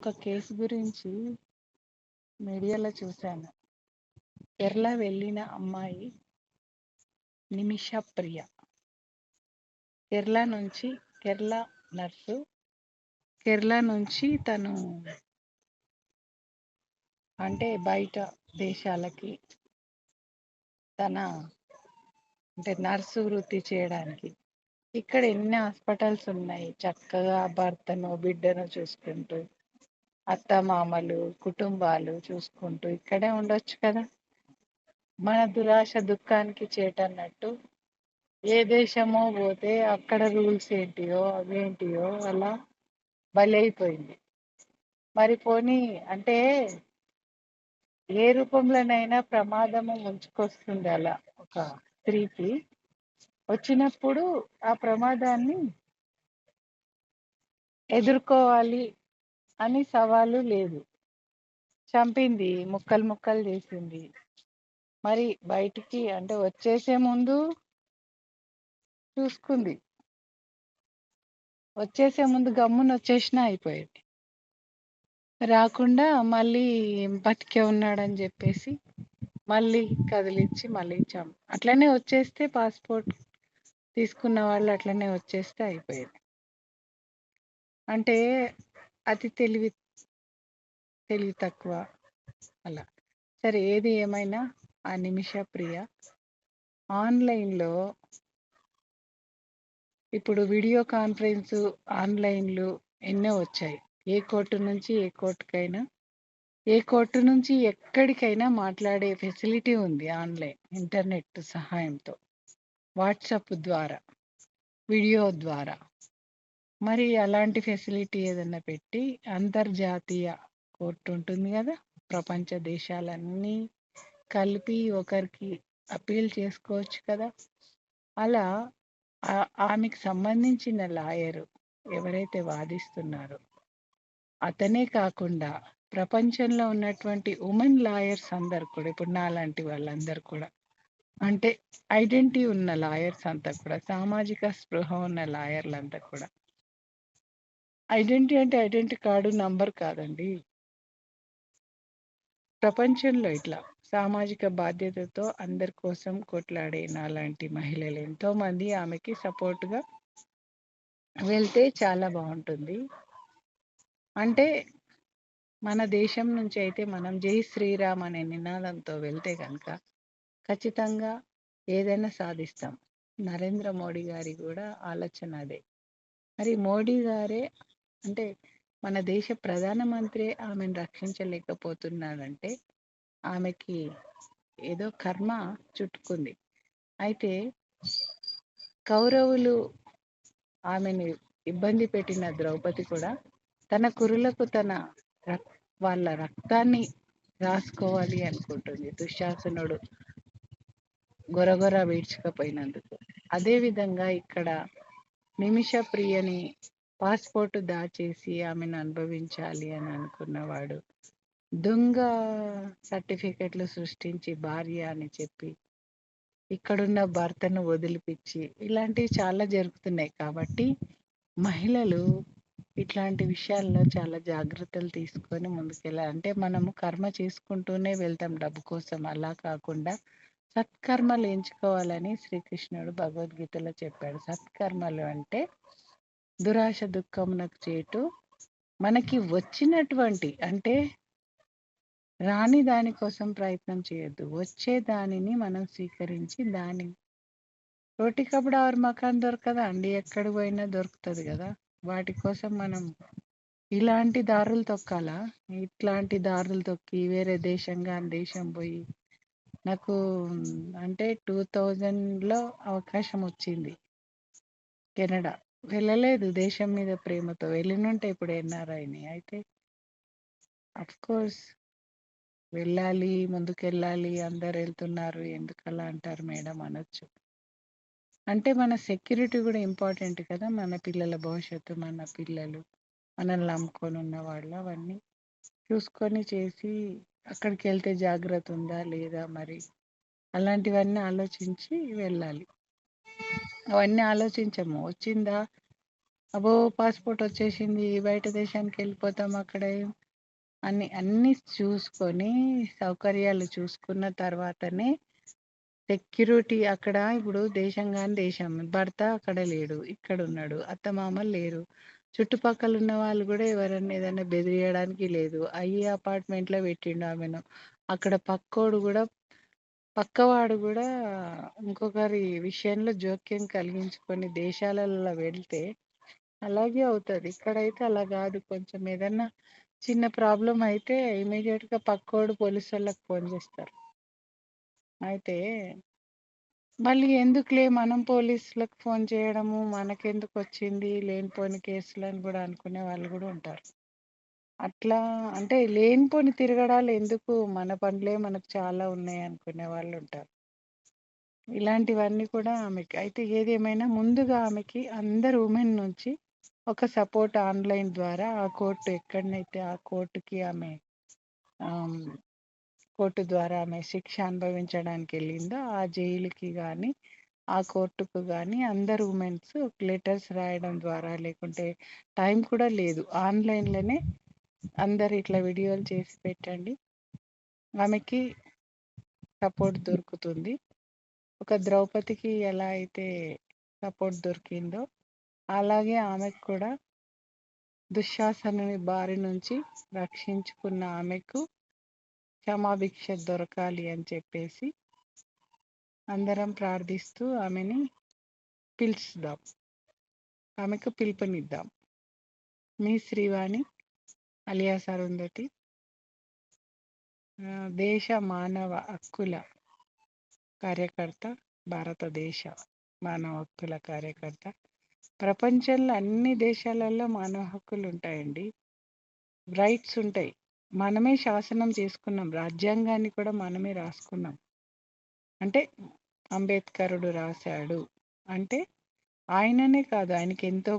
ఒక కేసు గురించి మీడియాలో చూశాను. కేరళ వెళ్ళిన అమ్మాయి నిమిష ప్రియ. కేరళ నుంచి కేరళ నర్సు కేరళ నుంచి తను అంటే బయట దేశాలకి తన అంటే నర్సు వృత్తి చేయడానికి. ఇక్కడ ఎన్ని హాస్పిటల్స్ ఉన్నాయి? చక్కగా భర్తను బిడ్డను చూసుకుంటూ అత్తమామలు కుటుంబాలు చూసుకుంటూ ఇక్కడే ఉండొచ్చు కదా. మన దురాశ దుఃఖానికి చేటన్నట్టు ఏ దేశమో పోతే అక్కడ రూల్స్ ఏంటియో అవేంటియో అలా బలైపోయింది. మరి పోనీ అంటే ఏ రూపంలోనైనా ప్రమాదము ముంచుకొస్తుంది అలా ఒక స్త్రీకి. వచ్చినప్పుడు ఆ ప్రమాదాన్ని ఎదుర్కోవాలి అని సవాలు లేదు. చంపింది ముక్కలు ముక్కలు చేసింది. మరి బయటికి అంటే వచ్చేసే ముందు చూసుకుంది. వచ్చేసే ముందు గమ్మున వచ్చేసినా అయిపోయేది. రాకుండా మళ్ళీ బతికే ఉన్నాడని చెప్పేసి మళ్ళీ కదిలించి మళ్ళీ చంప అట్లనే వచ్చేస్తే పాస్పోర్ట్ తీసుకున్న వాళ్ళు అట్లనే వచ్చేస్తే అయిపోయేది. అంటే అతి తెలివి తెలివి తక్కువ అలా. సరే ఏది ఏమైనా? ఆ నిమిష ప్రియ. ఆన్లైన్లో ఇప్పుడు వీడియో కాన్ఫరెన్స్ ఆన్లైన్లు ఎన్నో వచ్చాయి. ఏ కోర్టు నుంచి ఏ కోర్టుకైనా ఏ కోర్టు నుంచి ఎక్కడికైనా మాట్లాడే ఫెసిలిటీ ఉంది ఆన్లైన్ ఇంటర్నెట్ సహాయంతో. వాట్సాప్ ద్వారా వీడియో ద్వారా. మరి అలాంటి ఫెసిలిటీ ఏదైనా పెట్టి అంతర్జాతీయ కోర్టు ఉంటుంది కదా ప్రపంచ దేశాలన్నీ కలిపి ఒకరికి అప్పీల్ చేసుకోవచ్చు కదా. అలా ఆమెకు సంబంధించిన లాయరు ఎవరైతే వాదిస్తున్నారో అతనే కాకుండా ప్రపంచంలో ఉన్నటువంటి ఉమెన్ లాయర్స్ అందరు కూడా ఇప్పుడు నాలాంటి వాళ్ళందరు కూడా అంటే ఐడెంటిటీ ఉన్న లాయర్స్ అంతా కూడా సామాజిక స్పృహ ఉన్న లాయర్లంతా కూడా ఐడెంటిటీ అంటే ఐడెంటిటీ కార్డు నంబర్ కాదండి. ప్రపంచంలో ఇట్లా సామాజిక బాధ్యతతో అందరి కోసం కొట్లాడే నాలాంటి మహిళలు ఎంతోమంది ఆమెకి సపోర్ట్గా వెళ్తే చాలా బాగుంటుంది. అంటే మన దేశం నుంచి అయితే మనం జై శ్రీరామ్ అనే నినాదంతో వెళ్తే కనుక ఖచ్చితంగా ఏదైనా సాధిస్తాం. నరేంద్ర మోడీ గారి కూడా ఆలోచన అదే. మరి మోడీ గారే అంటే మన దేశ ప్రధానమంత్రి ఆమెను రక్షించలేకపోతున్నాడంటే ఆమెకి ఏదో కర్మ చుట్టుకుంది. అయితే కౌరవులు ఆమెను ఇబ్బంది పెట్టిన ద్రౌపది కూడా తన కురులకు తన వాళ్ళ రక్తాన్ని రాసుకోవాలి అనుకుంటుంది. దుశ్శాసనుడు గొరగొర వీడ్చకపోయినందుకు అదేవిధంగా ఇక్కడ నిమిష ప్రియని పాస్పోర్ట్ దాచేసి ఆమెను అనుభవించాలి అని అనుకున్నవాడు దొంగ సర్టిఫికెట్లు సృష్టించి భార్య అని చెప్పి ఇక్కడున్న భర్తను వదిలిపించి ఇలాంటివి చాలా జరుగుతున్నాయి కాబట్టి మహిళలు ఇట్లాంటి విషయాల్లో చాలా జాగ్రత్తలు తీసుకొని ముందుకెళ్ళాలి. అంటే మనము కర్మ చేసుకుంటూనే వెళ్తాం డబ్బు కోసం. అలా కాకుండా సత్కర్మలు ఎంచుకోవాలని శ్రీకృష్ణుడు భగవద్గీతలో చెప్పాడు. సత్కర్మలు అంటే దురాశ దుఃఖమునకు చేటు. మనకి వచ్చినటువంటి అంటే రాని దానికోసం ప్రయత్నం చేయొద్దు. వచ్చే దానిని మనం స్వీకరించి దాని రోటికప్పుడు ఆరు మకాన్ దొరకదా? అండి ఎక్కడ పోయినా దొరుకుతుంది కదా? వాటి కోసం మనం ఇలాంటి దారులు తొక్కాలా? ఇట్లాంటి దారులు తొక్కి వేరే దేశంగా దేశం పోయి నాకు అంటే టూ థౌజండ్లో అవకాశం వచ్చింది కెనడా. వెళ్ళలేదు దేశం మీద ప్రేమతో. వెళ్ళినుంటే ఇప్పుడు ఎన్ఆర్ఐని అయితే కోర్స్ వెళ్ళాలి ముందుకెళ్ళాలి అందరు వెళ్తున్నారు ఎందుకు అలా అంటారు మేడం అనొచ్చు. అంటే మన సెక్యూరిటీ కూడా ఇంపార్టెంట్ కదా మన పిల్లల భవిష్యత్తు మన పిల్లలు మనల్ని నమ్ముకొని ఉన్న వాళ్ళు అవన్నీ చూసుకొని చేసి అక్కడికి వెళ్తే జాగ్రత్త ఉందా లేదా మరి? అలాంటివన్నీ ఆలోచించి వెళ్ళాలి. అవన్నీ ఆలోచించము. వచ్చిందా? అబ్బో! పాస్పోర్ట్ వచ్చేసింది. బయట దేశానికి వెళ్ళిపోతాం అక్కడ అన్ని అన్ని చూసుకొని సౌకర్యాలు చూసుకున్న తర్వాతనే సెక్యూరిటీ అక్కడ ఇప్పుడు దేశం కానీ దేశం. భర్త అక్కడ లేడు. ఇక్కడ ఉన్నాడు. అత్తమామలు లేరు. చుట్టుపక్కల ఉన్న వాళ్ళు కూడా ఎవరన్నా ఏదైనా బెదిరియడానికి లేదు. అయ్యి అపార్ట్మెంట్లో పెట్టిండు ఆమెను. అక్కడ పక్కోడు కూడా పక్కవాడు కూడా ఇంకొకరి విషయంలో జోక్యం కలిగించుకొని దేశాలలో వెళ్తే అలాగే అవుతుంది. ఇక్కడైతే అలా కాదు కొంచెం ఏదన్నా చిన్న ప్రాబ్లం అయితే ఇమీడియట్గా పక్కోడు పోలీసు వాళ్ళకి ఫోన్ చేస్తారు అయితే మళ్ళీ ఎందుకులే మనం పోలీసులకు ఫోన్ చేయడము మనకెందుకు వచ్చింది లేనిపోని కేసులు అని కూడా అనుకునే వాళ్ళు కూడా ఉంటారు. అట్లా అంటే లేనిపోని తిరగడాలు ఎందుకు మన పనులే మనకు చాలా ఉన్నాయి అనుకునే వాళ్ళు ఉంటారు. ఇలాంటివన్నీ కూడా ఆమెకి అయితే ఏదేమైనా ముందుగా ఆమెకి అందరు ఉమెన్ నుంచి ఒక సపోర్ట్ ఆన్లైన్ ద్వారా ఆ కోర్టు ఎక్కడనైతే ఆ కోర్టుకి ఆమె కోర్టు ద్వారా ఆమె శిక్ష అనుభవించడానికి వెళ్ళిందో ఆ జైలుకి కానీ ఆ కోర్టుకు కానీ అందరు ఉమెన్స్ లెటర్స్ రాయడం ద్వారా లేకుంటే టైం కూడా లేదు. ఆన్లైన్లోనే అందరు ఇట్లా వీడియోలు చేసి పెట్టండి. ఆమెకి సపోర్ట్ దొరుకుతుంది. ఒక ద్రౌపదికి ఎలా అయితే సపోర్ట్ దొరికిందో అలాగే ఆమెకు కూడా దుశ్శాసనుని బారి నుంచి రక్షించుకున్న ఆమెకు క్షమాభిక్ష దొరకాలి అని చెప్పేసి అందరం ప్రార్థిస్తూ ఆమెని పిలుచుదాం ఆమెకు పిలుపునిద్దాం. మీ శ్రీవాణి అలియాస్ అరుంధతి దేశ మానవ హక్కుల కార్యకర్త భారతదేశ మానవ హక్కుల కార్యకర్త. ప్రపంచంలో అన్ని దేశాలలో మానవ హక్కులు ఉంటాయండి. రైట్స్ ఉంటాయి. మనమే శాసనం చేసుకున్నాం రాజ్యాంగాన్ని కూడా మనమే రాసుకున్నాం. అంటే అంబేద్కరుడు రాశాడు. అంటే ఆయననే కాదు. ఆయనకి ఎంతో